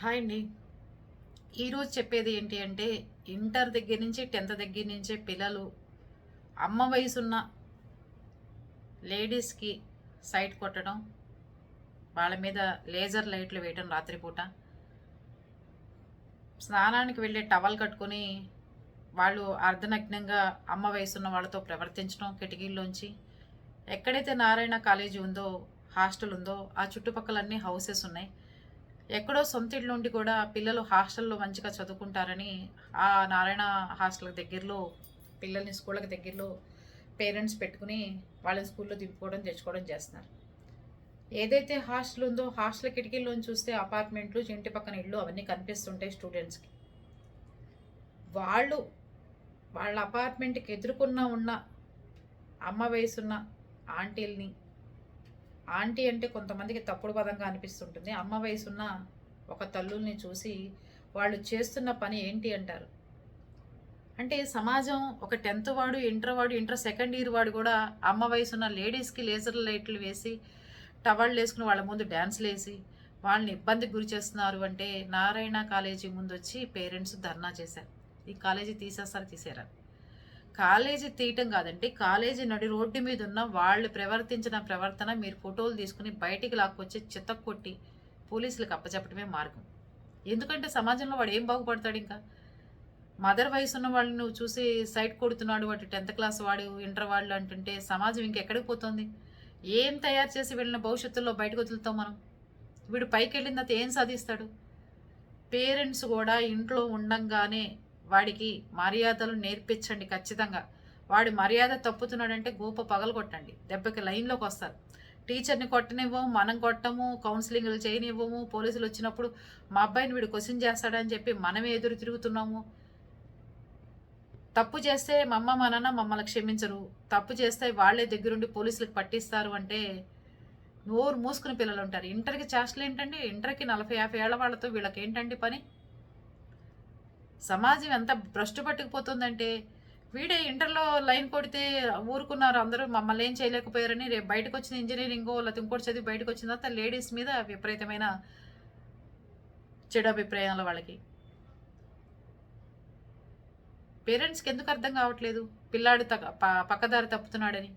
Hi అండి. ఈరోజు చెప్పేది ఏంటి అంటే ఇంటర్ దగ్గర నుంచి టెన్త్ దగ్గర నుంచే పిల్లలు అమ్మ వయసున్న లేడీస్కి సైట్ కొట్టడం వాళ్ళ మీద లేజర్ లైట్లు వేయటం రాత్రిపూట. స్నానానికి వెళ్ళే టవల్ కట్టుకొని వాళ్ళు అర్ధనగ్నంగా అమ్మ వయసున్న వాళ్ళతో ప్రవర్తించడం కిటికీల్లోంచి ఎక్కడైతే నారాయణ కాలేజీ ఉందో హాస్టల్ ఉందో ఆ చుట్టుపక్కల అన్ని హౌసెస్ ఉన్నాయి. ఎక్కడో సొంత ఇళ్ళు ఉండి కూడా పిల్లలు హాస్టల్లో మంచిగా చదువుకుంటారని ఆ నారాయణ హాస్టల్ దగ్గరలో పిల్లల్ని స్కూళ్ళకి దగ్గరలో పేరెంట్స్ పెట్టుకుని వాళ్ళని స్కూల్లో దింపుకోవడం తెచ్చుకోవడం చేస్తున్నారు. ఏదైతే హాస్టల్ ఉందో హాస్టల్ కిటికీల్లోని చూస్తే అపార్ట్మెంట్లు ఇంటి పక్కన ఇళ్ళు అవన్నీ కనిపిస్తుంటాయి స్టూడెంట్స్కి. వాళ్ళు వాళ్ళ అపార్ట్మెంట్కి ఎదుర్కొన్న ఉన్న అమ్మ వయసున్న ఆంటీల్ని ఆంటీ అంటే కొంతమందికి తప్పుడు పదంగా అనిపిస్తుంటుంది. అమ్మ వయసున్న ఒక తల్లుల్ని చూసి వాళ్ళు చేస్తున్న పని ఏంటి అంటారు. అంటే సమాజం ఒక టెన్త్ వాడు ఇంటర్ వాడు ఇంటర్ సెకండ్ ఇయర్ వాడు కూడా అమ్మ వయసున్న లేడీస్కి లేజర్ లైట్లు వేసి టవళ్ళు వేసుకుని వాళ్ళ ముందు డ్యాన్స్లు వేసి వాళ్ళని ఇబ్బందికి గురి చేస్తున్నారు అంటే నారాయణ కాలేజీ ముందు వచ్చి పేరెంట్స్ ధర్నా చేశారు. ఈ కాలేజీ తీసేస్తారు తీసేరా కాలేజీ తీయటం కాదండి. కాలేజీ నడి రోడ్డు మీద ఉన్న వాళ్ళు ప్రవర్తించిన ప్రవర్తన మీరు ఫోటోలు తీసుకుని బయటికి లాక్కొచ్చి చిత్తకు కొట్టి పోలీసులకు అప్పచెప్పటమే మార్గం. ఎందుకంటే సమాజంలో వాడు ఏం బాగుపడతాడు ఇంకా? మదర్ వయసు ఉన్న వాళ్ళని నువ్వు చూసి సైట్ కొడుతున్నాడు వాటి టెన్త్ క్లాస్ వాడు ఇంటర్ వాళ్ళు అంటుంటే సమాజం ఇంకెక్కడికి పోతుంది? ఏం తయారు చేసి వెళ్ళిన భవిష్యత్తులో బయటకు వదులుతాం మనం? వీడు పైకి వెళ్ళిన తర్వాత ఏం సాధిస్తాడు? పేరెంట్స్ కూడా ఇంట్లో ఉండంగానే వాడికి మర్యాదలు నేర్పించండి ఖచ్చితంగా. వాడి మర్యాద తప్పుతున్నాడంటే గోప పగలు కొట్టండి. దెబ్బకి లైన్లోకి వస్తారు. టీచర్ని కొట్టనివ్వము మనం కొట్టము కౌన్సిలింగ్లు చేయనివ్వము పోలీసులు వచ్చినప్పుడు మా అబ్బాయిని వీడు క్వశ్చన్ చేస్తాడని చెప్పి మనమే ఎదురు తిరుగుతున్నాము. తప్పు చేస్తే మా అమ్మ మా నాన్న మమ్మల్ని క్షమించరు. తప్పు చేస్తే వాళ్ళే దగ్గరుండి పోలీసులకు పట్టిస్తారు అంటే నోరు మూసుకుని పిల్లలు ఉంటారు. ఇంటర్కి చేష్టలు ఏంటండి ఇంటర్కి నలభై యాభై ఏళ్ళ వాళ్ళతో వీళ్ళకి ఏంటండి పని? సమాజం ఎంత భ్రష్టు పట్టుకుపోతుందంటే వీడే ఇంటర్లో లైన్ కొడితే ఊరుకున్నారు అందరూ మమ్మల్ని ఏం చేయలేకపోయారని రేపు బయటకు వచ్చిన ఇంజనీరింగ్ లేకపోతే ఇంకోటి చదివి బయటకు వచ్చిన తర్వాత లేడీస్ మీద విపరీతమైన చెడు అభిప్రాయాలు వాళ్ళకి. పేరెంట్స్కి ఎందుకు అర్థం కావట్లేదు? పిల్లాడు తగ పక్కదారి తప్పుతున్నాడని.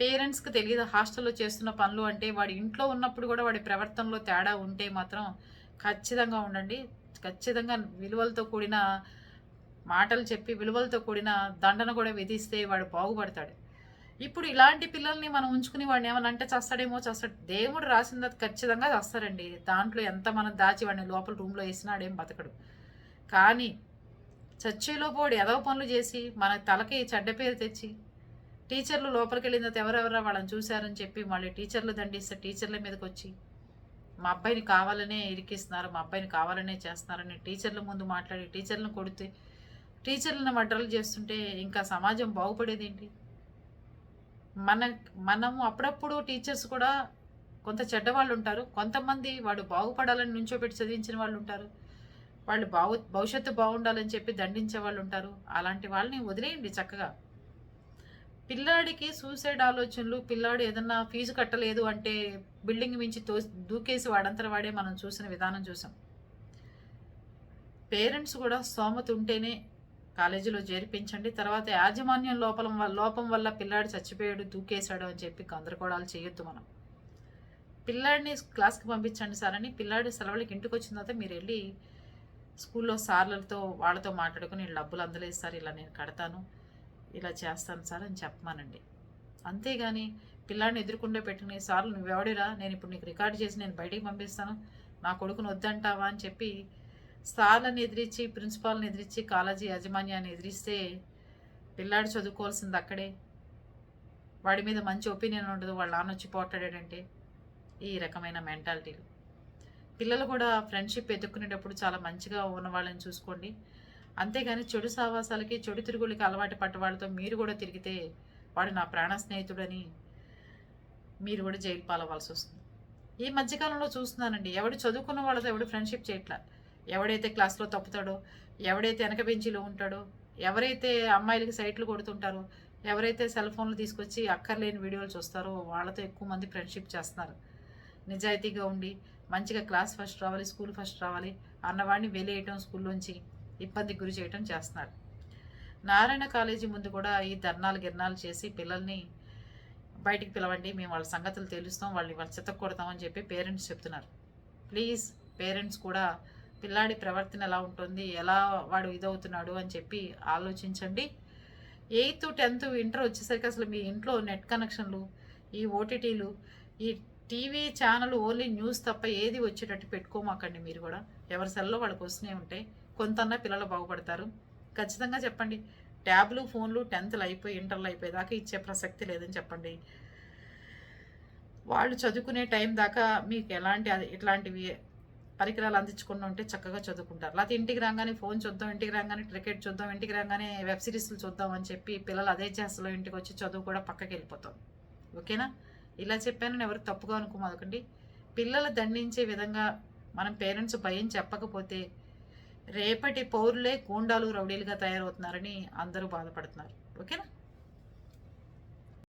పేరెంట్స్కి తెలియదు హాస్టల్లో చేస్తున్న పనులు అంటే వాడి ఇంట్లో ఉన్నప్పుడు కూడా వాడి ప్రవర్తనలో తేడా ఉంటే మాత్రం ఖచ్చితంగా ఉండండి. ఖచ్చితంగా విలువలతో కూడిన మాటలు చెప్పి విలువలతో కూడిన దండన కూడా విధిస్తే వాడు బాగుపడతాడు. ఇప్పుడు ఇలాంటి పిల్లల్ని మనం ఉంచుకుని వాడిని ఏమైనా అంటే చస్తాడేమో చస్తాడు. దేవుడు రాసింది ఖచ్చితంగా చస్తారండి దాంట్లో ఎంత మనం దాచి వాడిని లోపల రూమ్లో వేసినా ఆడేం బతకడు. కానీ చచ్చేలోపు వాడు ఎదవ పనులు చేసి మన తలకి చెడ్డ పేరు తెచ్చి టీచర్లు లోపలికి వెళ్ళిన తర్వాత వాళ్ళని చూశారని చెప్పి మళ్ళీ టీచర్లు దండిస్తే టీచర్ల మీదకి వచ్చి మా అబ్బాయిని కావాలనే ఇరికిస్తున్నారు మా అబ్బాయిని కావాలనే చేస్తున్నారని టీచర్ల ముందు మాట్లాడి టీచర్లను కొడితే టీచర్లను మడ్రలు చేస్తుంటే ఇంకా సమాజం బాగుపడేది ఏంటి మన మనము అప్పుడప్పుడు టీచర్స్ కూడా కొంత చెడ్డవాళ్ళు ఉంటారు కొంతమంది వాడు బాగుపడాలని నుంచోబెట్టి చదివించిన వాళ్ళు ఉంటారు వాళ్ళు బాగు భవిష్యత్తు బాగుండాలని చెప్పి దండించే వాళ్ళు ఉంటారు అలాంటి వాళ్ళని వదిలేయండి చక్కగా. పిల్లాడికి సూసైడ్ ఆలోచనలు పిల్లాడు ఏదన్నా ఫీజు కట్టలేదు అంటే బిల్డింగ్ మించి తో దూకేసి వాడంతర వాడే మనం చూసిన విధానం చూసాం. పేరెంట్స్ కూడా సోమత ఉంటేనే కాలేజీలో చేర్పించండి తర్వాత యాజమాన్యం లోపల లోపం వల్ల పిల్లాడు చచ్చిపోయాడు దూకేశాడు అని చెప్పి గందరగోళాలు చేయొద్దు మనం. పిల్లాడిని క్లాస్కి పంపించండి సార్ అని పిల్లాడి సెలవులకి ఇంటికి వచ్చిన తర్వాత మీరు వెళ్ళి స్కూల్లో సార్లతో వాళ్ళతో మాట్లాడుకుని డబ్బులు అందలేదు సార్ ఇలా నేను కడతాను. ఇలా చేస్తాను సార్ అని చెప్పమానండి. అంతేగాని పిల్లాడిని ఎదుర్కొండే పెట్టిన సార్లు నువ్వెవడిరా నేను ఇప్పుడు నీకు రికార్డు చేసి నేను బయటికి పంపిస్తాను. నా కొడుకును వద్దంటావా అని చెప్పి సార్లను ఎదిరించి ప్రిన్సిపాల్ని ఎదిరించి కాలేజీ యాజమాన్యాన్ని ఎదిరిస్తే పిల్లాడు చదువుకోవాల్సింది అక్కడే. వాడి మీద మంచి ఒపీనియన్ ఉండదు. వాళ్ళ నాన్న వచ్చి పోట్లాడాడంటే ఈ రకమైన మెంటాలిటీలు. పిల్లలు కూడా ఫ్రెండ్షిప్ ఎదుర్కొనేటప్పుడు చాలా మంచిగా ఉన్న వాళ్ళని చూసుకోండి. అంతేగాని చెడు సావాసాలకి చెడు తిరుగులకి అలవాటు పట్టవాళ్ళతో మీరు కూడా తిరిగితే వాడు నా ప్రాణ స్నేహితుడని మీరు కూడా జైలు పాలవ్వాల్సి వస్తుంది. ఈ మధ్యకాలంలో చూస్తున్నానండి. ఎవడు చదువుకున్న వాళ్ళతో ఎవడు ఫ్రెండ్షిప్ చేయట్లా? ఎవడైతే క్లాస్లో తప్పుతాడో ఎవడైతే వెనక బెంచీలో ఉంటాడో ఎవరైతే అమ్మాయిలకి సైట్లు కొడుతుంటారో ఎవరైతే సెల్ ఫోన్లు తీసుకొచ్చి అక్కర్లేని వీడియోలు చూస్తారో వాళ్ళతో ఎక్కువ మంది ఫ్రెండ్షిప్ చేస్తున్నారు. నిజాయితీగా ఉండి మంచిగా క్లాస్ ఫస్ట్ రావాలి స్కూల్ ఫస్ట్ రావాలి అన్నవాడిని వెలేయటం స్కూల్లోంచి ఇబ్బందికి గురి చేయటం చేస్తున్నారు. నారాయణ కాలేజీ ముందు కూడా ఈ ధర్నాలు గిర్నాలు చేసి పిల్లల్ని బయటికి పిలవండి మేము వాళ్ళ సంగతులు తెలుస్తాం వాళ్ళని వాళ్ళ చిత్త కొడతామని చెప్పి పేరెంట్స్ చెప్తున్నారు. ప్లీజ్ పేరెంట్స్ కూడా పిల్లాడి ప్రవర్తన ఎలా ఉంటుంది ఎలా వాడు ఇదవుతున్నాడు అని చెప్పి ఆలోచించండి. ఎయిత్ టెన్త్ ఇంటర్ వచ్చేసరికి అసలు మీ ఇంట్లో నెట్ కనెక్షన్లు ఈ ఓటీటీలు ఈ టీవీ ఛానల్ ఓన్లీ న్యూస్ తప్ప ఏది వచ్చేటట్టు పెట్టుకోమాకండి మీరు కూడా. ఎవరి సెల్లో వాళ్ళకి వస్తూనే ఉంటాయి కొంతన్నా పిల్లలు బాగుపడతారు. ఖచ్చితంగా చెప్పండి. ట్యాబ్లు ఫోన్లు టెన్త్లు అయిపోయి ఇంటర్లు అయిపోయేదాకా ఇచ్చే ప్రసక్తి లేదని చెప్పండి. వాళ్ళు చదువుకునే టైం దాకా మీకు ఎలాంటి అది ఇట్లాంటివి పరికరాలు అందించకుండా ఉంటే చక్కగా చదువుకుంటారు. లేకపోతే ఇంటికి రాగానే ఫోన్ చూద్దాం ఇంటికి రాగానే క్రికెట్ చూద్దాం ఇంటికి రాగానే వెబ్ సిరీస్లు చూద్దాం అని చెప్పి పిల్లలు అదే చేస్తలో ఇంటికి వచ్చి చదువు కూడా పక్కకి వెళ్ళిపోతాం. ఓకేనా? ఇలా చెప్పానని ఎవరు తప్పుగా అనుకోమాకండి. పిల్లలు దండించే విధంగా మనం పేరెంట్స్ భయం చెప్పకపోతే రేపటి పౌరులే గూండాలు రౌడీలుగా తయారవుతున్నారని అందరూ బాధపడుతున్నారు. ఓకేనా?